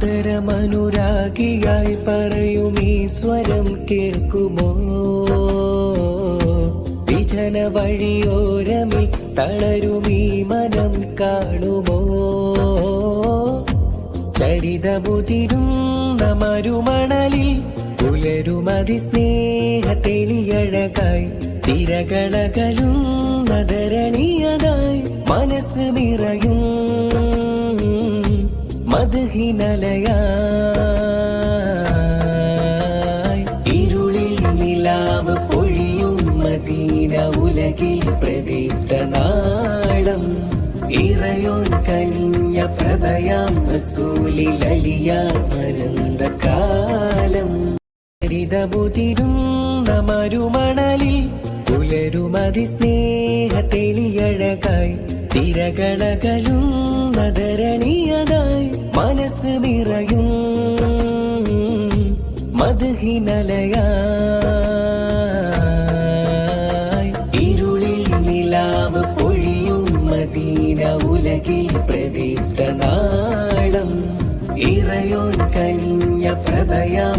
ആദരമനുരാഗിയായി പറയും ഈ സ്വരം കേൾക്കുമോ? വിജന വഴിയോരമിൽ തളരും ഈ മനം കാണുമോ? ചരിതമുതിരുന്ന മരുമണലിൽ പുലരുമതി സ്നേഹ തെളിയഴകായി തിരകളകലും നദരണീയതായി മനസ്സ് നിറയും. മധുഹിനലയായി ഇരുളിൽ നിലാവ് പൊഴിയും മദീന ഉലകിൽ പ്രദീപ്ത നാളം. ഇറയോൻ കനിഞ്ഞ പ്രഭയാം റസൂലിലലിയാനന്ദ കാലം ഹരിതമുതിരുന്ന മരുമണലിൽ പുലരുമതി സ്നേഹ തെളിയഴകായി തിരകളകലും നദരണീയതായി മനസ്സ് നിറയും മധുഹിനലയായി. ഇരുളിൽ നിലാവ് പൊഴിയും മദീന ഉലകിൽ പ്രദീപ്ത നാളം. ഇറയോൻ കഴിഞ്ഞ പ്രഭയാം